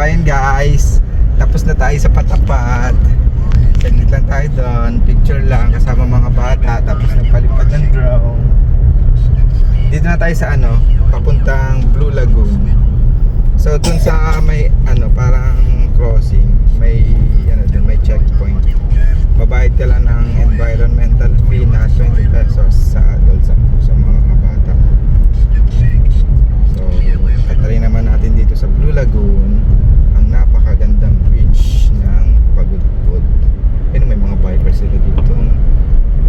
ayun guys. Tapos na tayo sa patapat. Saglit lang tayo doon. Picture lang kasama mga bata. Tapos nagpalipad ng drone. Dito na tayo sa ano, papuntang Blue Lagoon. So dun sa may ano, parang crossing, may ano dun, may checkpoint. Babayad ka lang ng environmental fee na 20 pesos sa adult sa, sa mga bata. So, tatry naman natin dito sa Blue Lagoon ang napakagandang beach ng Pagudpud. Ayun, may mga bikers sila dito.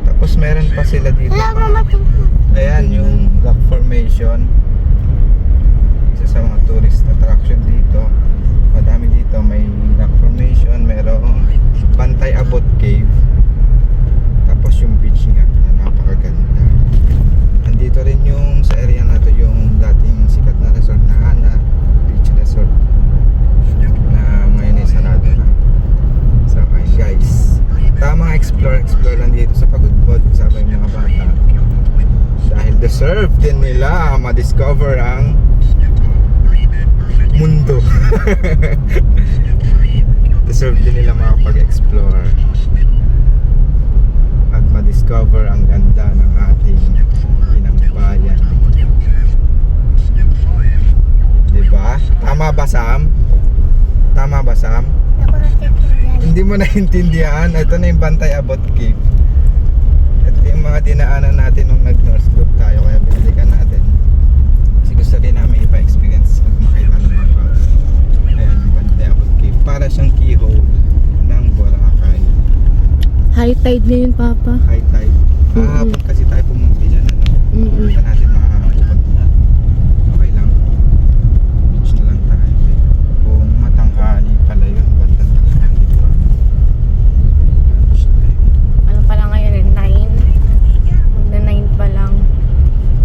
Tapos meron pa sila dito. Wala mama Ayan yung rock formation. Isa sa mga tourist attraction dito. Madami dito. May rock formation, merong Pantay Abot Cave. Tapos yung beach nga, na napakaganda. Andito rin yung sa area na to yung dating sikat na resort na Hana Beach Resort na ngayon ay sarado na. So ayun guys, tamang explore explore lang dito sa Pagudpod kasama yung mga bata dahil deserve din nila ma-discover ang mundo. deserve din nila makapag-explore at ma-discover ang ganda ng ating inang bayan. Diba? Tama ba Sam? Tama ba Sam? Hindi mo naintindihan. Ito na yung Bantay Abot Cave. Ito yung mga dinaanan natin nung nag-North Loop tayo. Kaya binalikan natin. Kasi gusto rin namin ipa-experience at makita ng mga bata. Ayan, Abot Cave. Para siyang keyhole ng Boracay. High tide na yun, Papa. High tide. Ah, Mhm. pag kasi tayo pumunti dyan, ano? Mm-mm. Hindi pa natin makapunta. Okay lang. Beach na lang tayo. Kung matanghali pala yun, bandang tanghali pa. Beach tayo. Ano pa lang ngayon eh, 9. Magna 9 pa lang.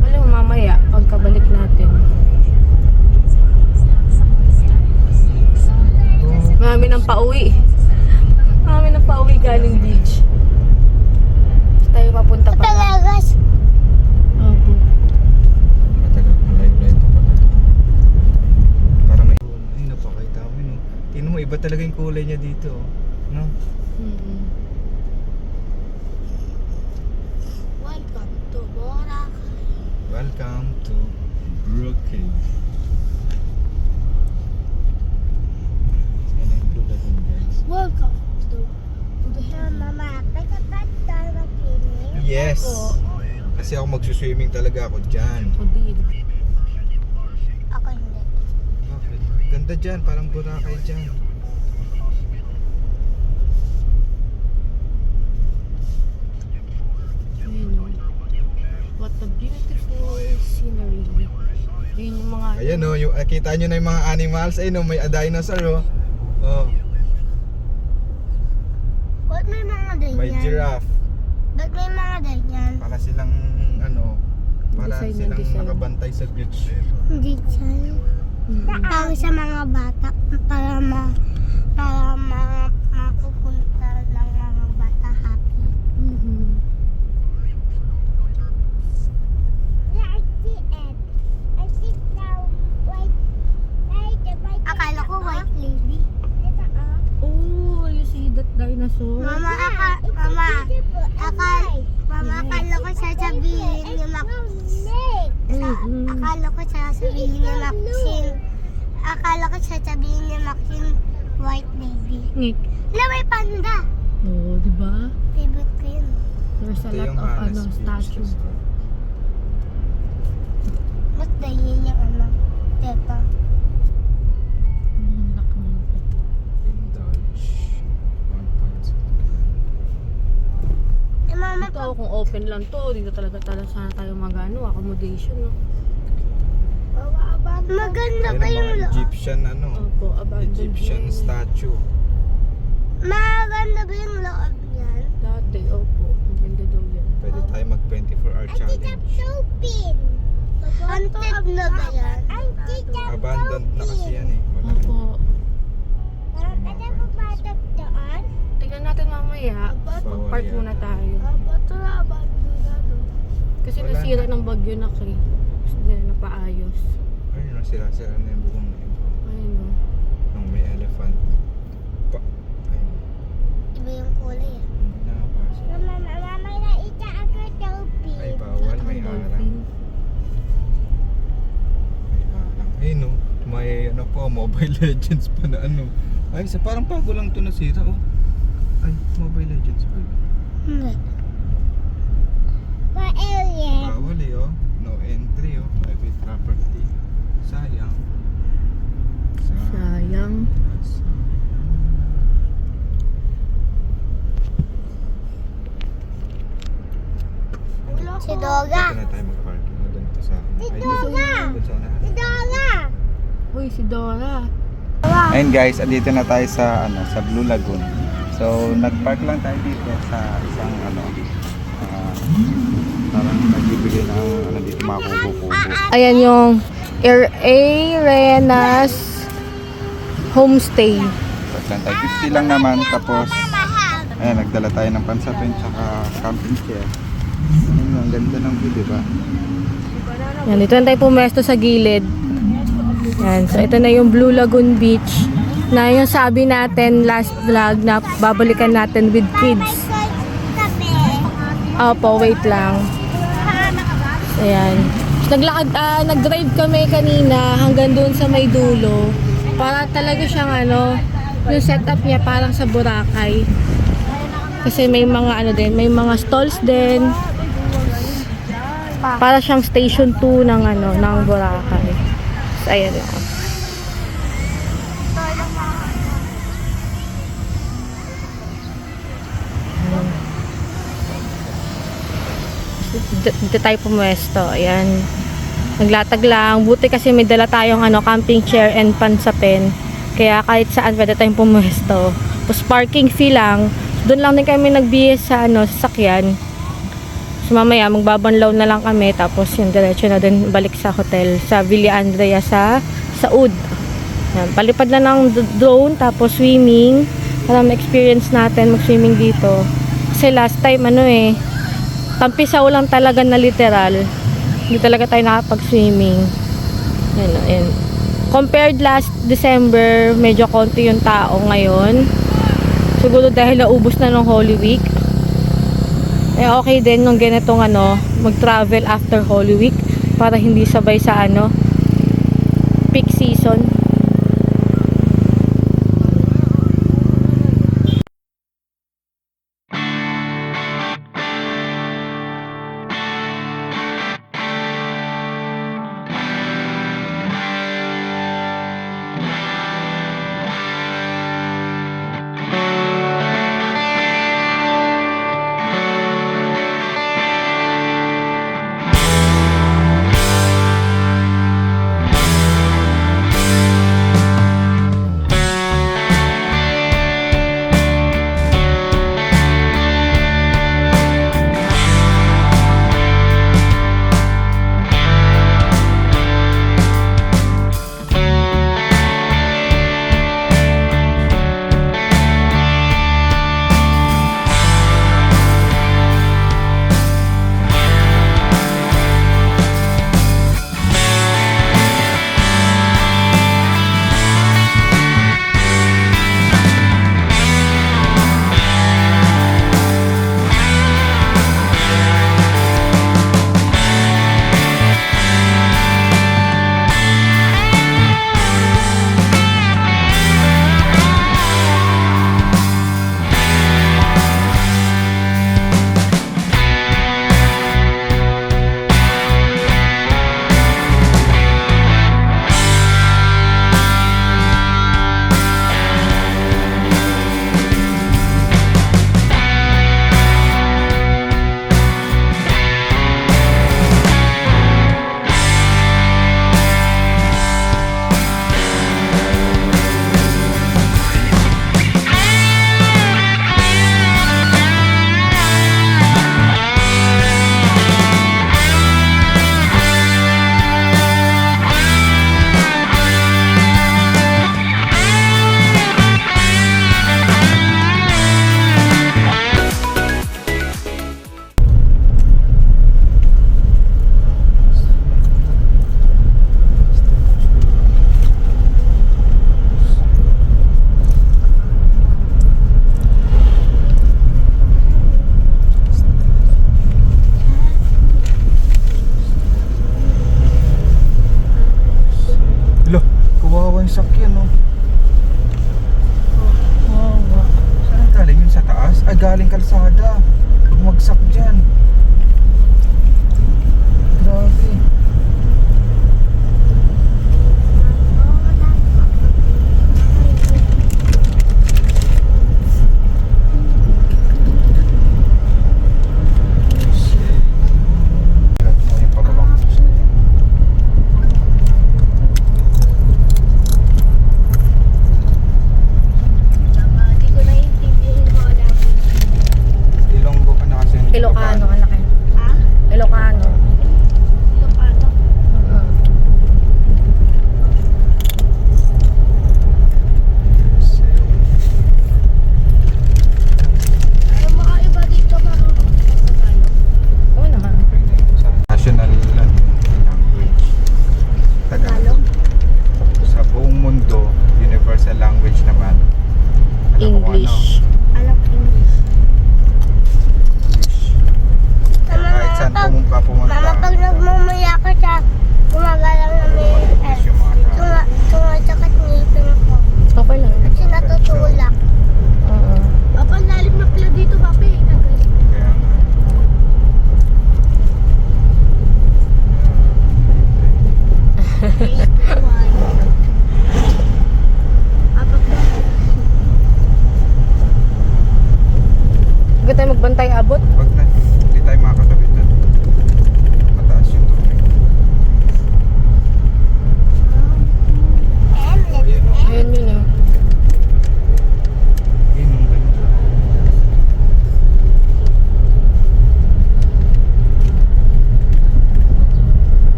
Alam mo, mamaya, pagkabalik natin. Oh, Marami nang pauwi. Marami nang pauwi galing beach. Tayo papunta pa. Talagas. Opo. Para may... Ay, napakita mo oh. Tingnan mo, iba talaga yung kulay niya dito. oh. No? Mm-mm. Welcome to Boracay. Welcome to Brooklyn. Sana yung blue lagoon, guys. Welcome to to the hill. Mama, pwede ba tayo mag-swimming? Yes! Kasi ako magsuswimming talaga ako dyan. Ako din. Ako hindi. Bakit? Ganda dyan, parang Boracay dyan. Ayun o. What a beautiful scenery. Ayun yung mga... Ayan o, yung, ah, kita nyo na yung mga animals. Ayun o, may a dinosaur o. Oh, Ba't may mga ganyan? may giraffe. Ba't may mga ganyan? Para silang, ano, silang design. nakabantay sa beach. Hindi siya. Mm-mm. Para sa mga bata, para ma para ma mapupunta ng mga bata happy. Mm-mm. Akala ko white lady. Oh, you see that dinosaur? Mama, aka, mama, aka, mama, akala ko sasabihin ni Maxine. Mm-mm. Akala ko sasabihin ni Maxine. Akala ko sasabihin ni Maxine white lady. Ngik. Na may panda. Oh, di ba? Favorite ko yun. There's a lot of ano, statue. Mas dahin yung ano, teta. Open lang to, dito talaga talaga sana tayo mag-ano, accommodation, no? maganda ba yung mga loob? Egyptian ano, Opo, abandoned Egyptian yun. statue. Maganda ba yung loob niyan? Dati, opo. Maganda daw yan. Pwede tayo mag 24 hour challenge. Soapin. Haunted na ba yan? Abandoned na kasi yan eh. Wala. Opo. Ano mo matagdaan? Tignan natin mamaya. Mag-park muna tayo. Bato na abag Kasi Wala nasira na. ng bagyo na kay. Gusto na napaayos. Ayun na, sira-sira na yung bukong na yun. Ayun o. Nung may elephant. Pa. Ayun. Iba yung kulay ah. Mama, mama, na ita ako dolphin. Ay, bawal. May harang. May harang. Ayun o. May ano pa, Mobile Legends pa na ano. Ay, sa parang bago lang to nasira oh. Ay, Mobile Legends pa. Hindi. Pa alien. Bawal eh oh. No entry oh. Private property. Sayang. Sayang. Sayang. Si Dora. Dito na tayo mag-parking. O, doon to sa akin. Si unahan. Si Dora. Uy, si Dora. Ayun guys, andito na tayo sa ano sa Blue Lagoon. So nag-park lang tayo dito sa isang ano ah, parang nagbibigay ng ano dito mga kubo-kubo. Ayan yung Air Arenas Homestay. Park lang tayo. 50 lang naman tapos ayan nagdala tayo ng pansapin tsaka camping chair. Ayun, ang ganda ng view, di ba? Yan, dito na tayo pumesto sa gilid. Yan, so ito na yung Blue Lagoon Beach na yung sabi natin last vlog na babalikan natin with kids. Opo, wait lang. Ayan. Naglakad, ah, nag-drive kami kanina hanggang doon sa may dulo. Para talaga siyang ano, yung setup niya parang sa Boracay. Kasi may mga ano din, may mga stalls din. Para siyang station 2 ng ano, ng Boracay. Ayan. D- dito tayo pumuesto. Ayan. Naglatag lang. Buti kasi may dala tayong ano, camping chair and pansapin. Kaya kahit saan pwede tayong pumuesto. Tapos parking fee lang. Doon lang din kami nagbihis sa ano, sasakyan. So mamaya magbabanlaw na lang kami tapos yung diretso na din balik sa hotel sa Villa Andrea sa Saud. Yan, palipad na ng drone tapos swimming para ma-experience natin mag-swimming dito. Kasi last time ano eh, tampisaw lang talaga na literal. Hindi talaga tayo nakapag-swimming. Yan, yan. Compared last December, medyo konti yung tao ngayon. Siguro dahil naubos na ng Holy Week. Eh okay din nung ganitong ano, mag-travel after Holy Week para hindi sabay sa ano, peak season.